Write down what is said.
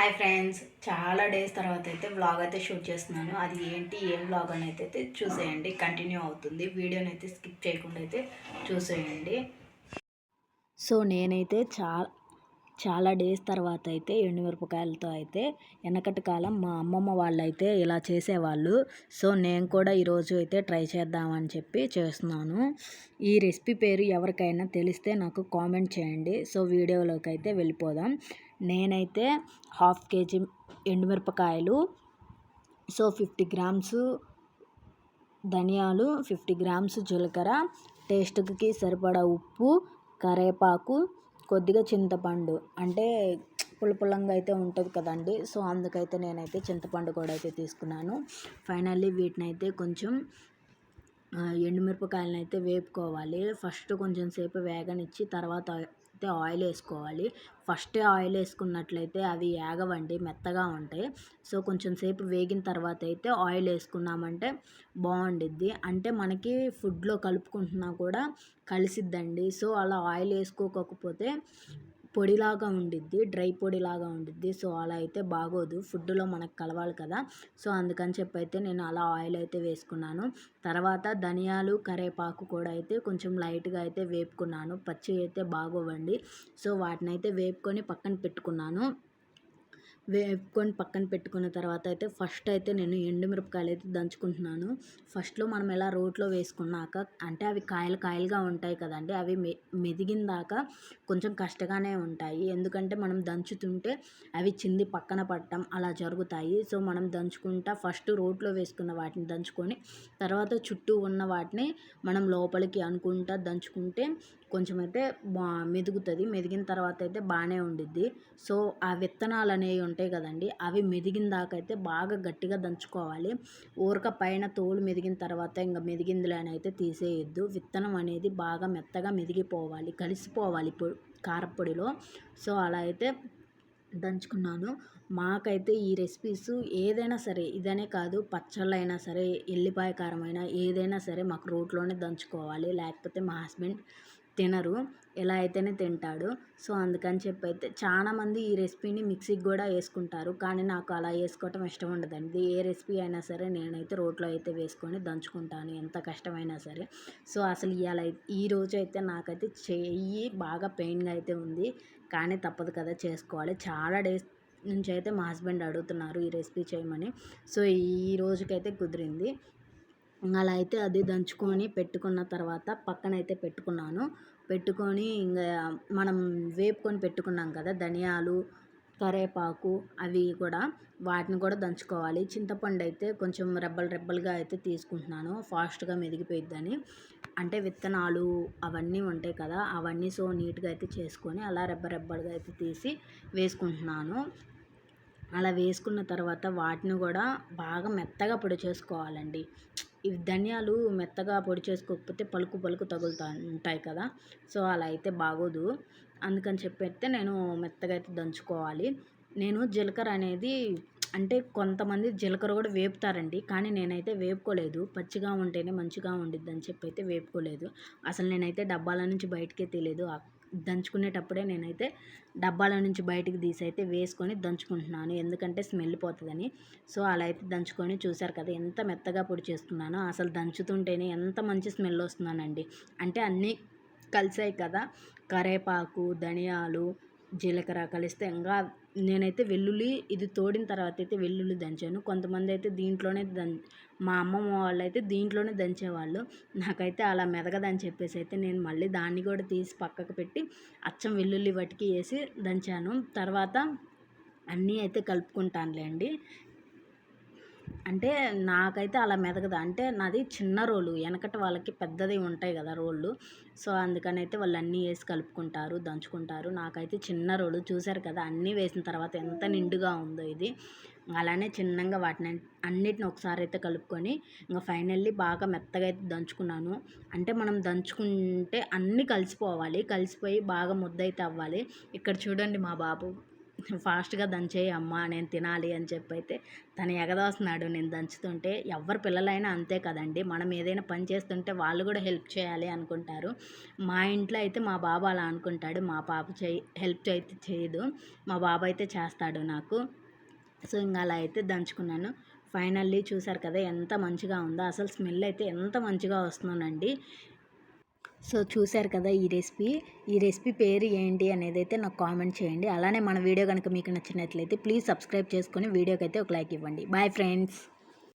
Hi friends చాలా days తర్వాత అయితే వ్లాగ్ అయితే షూట్ చేస్తున్నాను. అది ఏంటి ఏం వ్లాగ్ అని అయితే చూసేయండి. కంటిన్యూ అవుతుంది. వీడియోని అయితే స్కిప్ చేయకుండా అయితే చూసేయండి. సో నేనైతే చాలా చాలా డేస్ తర్వాత అయితే ఎండుమిరపకాయలతో అయితే వెనకటి కాలం మా అమ్మమ్మ వాళ్ళు అయితే ఇలా చేసేవాళ్ళు. సో నేను కూడా ఈరోజు అయితే ట్రై చేద్దామని చెప్పి చేస్తున్నాను. ఈ రెసిపీ పేరు ఎవరికైనా తెలిస్తే నాకు కామెంట్ చేయండి. సో వీడియోలోకి అయితే వెళ్ళిపోదాం. నేనైతే హాఫ్ కేజీ ఎండుమిరపకాయలు సో ఫిఫ్టీ గ్రామ్స్ ధనియాలు ఫిఫ్టీ గ్రామ్స్ జీలకర్ర టేస్ట్కి సరిపడా ఉప్పు కరివేపాకు కొద్దిగా చింతపండు. అంటే పుల్లపుల్లంగా అయితే ఉంటుంది కదండి. సో అందుకైతే నేనైతే చింతపండు కూడా అయితే తీసుకున్నాను. ఫైనల్లీ వీటిని అయితే కొంచెం ఎండుమిరపకాయలను అయితే వేపుకోవాలి. ఫస్ట్ కొంచెం సేపు వేగనిచ్చి తర్వాత అయితే ఆయిల్ వేసుకోవాలి. ఫస్ట్ ఆయిల్ వేసుకున్నట్లయితే అవి ఏగవండి మెత్తగా ఉంటాయి. సో కొంచెం సేపు వేగిన తర్వాత అయితే ఆయిల్ వేసుకున్నామంటే బాగుండిద్ది. అంటే మనకి ఫుడ్లో కలుపుకుంటున్నా కూడా కలిసిద్దండి. సో అలా ఆయిల్ వేసుకోకపోతే పొడిలాగా ఉండిద్ది డ్రై పొడిలాగా ఉండిద్ది. సో అలా అయితే బాగోదు. ఫుడ్లో మనకు కలవాలి కదా. సో అందుకని చెప్పి అయితే నేను అలా ఆయిల్ అయితే వేసుకున్నాను. తర్వాత ధనియాలు కరేపాకు కూడా అయితే కొంచెం లైట్గా అయితే వేపుకున్నాను. పచ్చి అయితే బాగోవండి. సో వాటిని అయితే వేపుకొని పక్కన పెట్టుకున్నాను. వేపుకొని పక్కన పెట్టుకున్న తర్వాత అయితే ఫస్ట్ అయితే నేను ఎండుమిరపకాయలు అయితే దంచుకుంటున్నాను. ఫస్ట్లో మనం ఎలా రోట్లో వేసుకున్నాక అంటే అవి కాయలు కాయలుగా ఉంటాయి కదండి అవి మె మెదిగిన దాకా కొంచెం కష్టంగానే ఉంటాయి. ఎందుకంటే మనం దంచుతుంటే అవి చింది పక్కన పట్టడం అలా జరుగుతాయి. సో మనం దంచుకుంటా ఫస్ట్ రోట్లో వేసుకున్న వాటిని దంచుకొని తర్వాత చుట్టూ ఉన్న వాటిని మనం లోపలికి అనుకుంటా దంచుకుంటే కొంచెం అయితే బా మెదుగుతుంది. మెదిగిన తర్వాత అయితే బాగానే ఉండిద్ది. సో ఆ విత్తనాలు అనేవి ఉంటాయి కదండి. అవి మెదిగిన దాకా అయితే బాగా గట్టిగా దంచుకోవాలి. ఊరక పైన తోలు మెదిగిన తర్వాత ఇంకా మెదిగిందిలే అయితే తీసేయద్దు. విత్తనం అనేది బాగా మెత్తగా మెదిగిపోవాలి కలిసిపోవాలి కారపొడిలో. సో అలా అయితే దంచుకున్నాను. మాకైతే ఈ రెసిపీస్ ఏదైనా సరే ఇదనే కాదు పచ్చళ్ళు అయినా సరే ఎల్లిపాయ కారం అయినా ఏదైనా సరే మాకు రోట్లోనే దంచుకోవాలి. లేకపోతే మా హస్బెండ్ తినరు. ఎలా అయితేనే తింటాడు. సో అందుకని చెప్పి అయితే చాలామంది ఈ రెసిపీని మిక్సీకి కూడా వేసుకుంటారు. కానీ నాకు అలా వేసుకోవటం ఇష్టం ఉండదండి. ఏ రెసిపీ అయినా సరే నేనైతే రోట్లో అయితే వేసుకొని దంచుకుంటాను ఎంత కష్టమైనా సరే. సో అసలు ఇవాళ ఈ రోజు అయితే నాకైతే చెయ్యి బాగా పెయిన్గా అయితే ఉంది. కానీ తప్పదు కదా చేసుకోవాలి. చాలా డేస్ నుంచి అయితే మా హస్బెండ్ అడుగుతున్నారు ఈ రెసిపీ చేయమని. సో ఈ రోజుకైతే కుదిరింది. అలా అయితే అది దంచుకొని పెట్టుకున్న తర్వాత పక్కన అయితే పెట్టుకున్నాను. పెట్టుకొని ఇంకా మనం వేపుకొని పెట్టుకున్నాం కదా ధనియాలు కరివేపాకు అవి కూడా వాటిని కూడా దంచుకోవాలి. చింతపండు అయితే కొంచెం రెబ్బలు రెబ్బలుగా అయితే తీసుకుంటున్నాను. ఫాస్ట్గా మెదిగిపోయిద్దని. అంటే విత్తనాలు అవన్నీ ఉంటాయి కదా అవన్నీ సో నీట్గా అయితే చేసుకొని అలా రెబ్బ రెబ్బలుగా అయితే తీసి వేసుకుంటున్నాను. అలా వేసుకున్న తర్వాత వాటిని కూడా బాగా మెత్తగా పొడి చేసుకోవాలండి. ఇవి ధనియాలు మెత్తగా పొడి చేసుకోకపోతే పలుకు పలుకు తగులుతా ఉంటాయి కదా. సో అలా అయితే బాగోదు. అందుకని చెప్పి నేను మెత్తగా అయితే దంచుకోవాలి. నేను జీలకర్ర అనేది అంటే కొంతమంది జీలకర్ర కూడా వేపుతారండి. కానీ నేనైతే వేపుకోలేదు. పచ్చిగా ఉంటేనే మంచిగా ఉండిద్ది అని చెప్పి అయితే వేపుకోలేదు. అసలు నేనైతే డబ్బాల నుంచి బయటకే తెలియదు దంచుకునేటప్పుడే నేనైతే డబ్బాల నుంచి బయటికి తీసి అయితే వేసుకొని దంచుకుంటున్నాను. ఎందుకంటే స్మెల్ పోతుందని. సో అలా అయితే దంచుకొని చూశారు కదా ఎంత మెత్తగా పొడి చేసుకున్నానో అసలు దంచుతుంటేనే ఎంత మంచి స్మెల్ వస్తున్నానండి అంటే అన్నీ కలిసాయి కదా. కరేపాకు ధనియాలు జీలకర్ర కలిస్తే ఇంకా నేనైతే వెల్లుల్లి ఇది తోడిన తర్వాత అయితే వెల్లుల్లి దంచాను. కొంతమంది అయితే దీంట్లోనే దం మా అమ్మమ్మ వాళ్ళు అయితే దీంట్లోనే దంచేవాళ్ళు. నాకైతే అలా మెదగదని చెప్పేసి అయితే నేను మళ్ళీ దాన్ని కూడా తీసి పక్కకు పెట్టి అచ్చం వెల్లుల్లి వటికి వేసి దంచాను. తర్వాత అన్నీ అయితే కలుపుకుంటానులేండి. అంటే నాకైతే అలా మెదగదు. అంటే నాది చిన్న రోలు. వెనకటి వాళ్ళకి పెద్దది ఉంటాయి కదా రోళ్ళు. సో అందుకని అయితే వాళ్ళు అన్నీ వేసి కలుపుకుంటారు దంచుకుంటారు. నాకైతే చిన్న రోలు. చూశారు కదా అన్నీ వేసిన తర్వాత ఎంత నిండుగా ఉందో ఇది. అలానే చిన్నగా వాటిని అన్నిటిని ఒకసారి అయితే కలుపుకొని ఇంకా ఫైనల్లీ బాగా మెత్తగా అయితే దంచుకున్నాను. అంటే మనం దంచుకుంటే అన్నీ కలిసిపోవాలి. కలిసిపోయి బాగా ముద్ద అయితే అవ్వాలి. ఇక్కడ చూడండి మా బాబు. ఫాస్ట్గా దంచేయి అమ్మ నేను తినాలి అని చెప్పి అయితే తను ఎగదోస్తున్నాడు. నేను దంచుతుంటే ఎవరి పిల్లలైనా అంతే కదండి. మనం ఏదైనా పని చేస్తుంటే వాళ్ళు కూడా హెల్ప్ చేయాలి అనుకుంటారు. మా ఇంట్లో అయితే మా బాబు అలా అనుకుంటాడు. మా పాప చేయి హెల్ప్ అయితే చేయదు. మా బాబు అయితే చేస్తాడు నాకు. సో ఇంకా అలా అయితే దంచుకున్నాను. ఫైనల్లీ చూసారు కదా ఎంత మంచిగా ఉందో. అసలు స్మెల్ అయితే ఎంత మంచిగా వస్తుందండి. సో చూశారు కదా ఈ రెసిపీ. ఈ రెసిపీ పేరు ఏంటి అనేది అయితే నాకు కామెంట్ చేయండి. అలానే మన వీడియో కనుక మీకు నచ్చినట్లయితే ప్లీజ్ సబ్స్క్రైబ్ చేసుకొని వీడియోకి అయితే ఒక లైక్ ఇవ్వండి. Bye friends.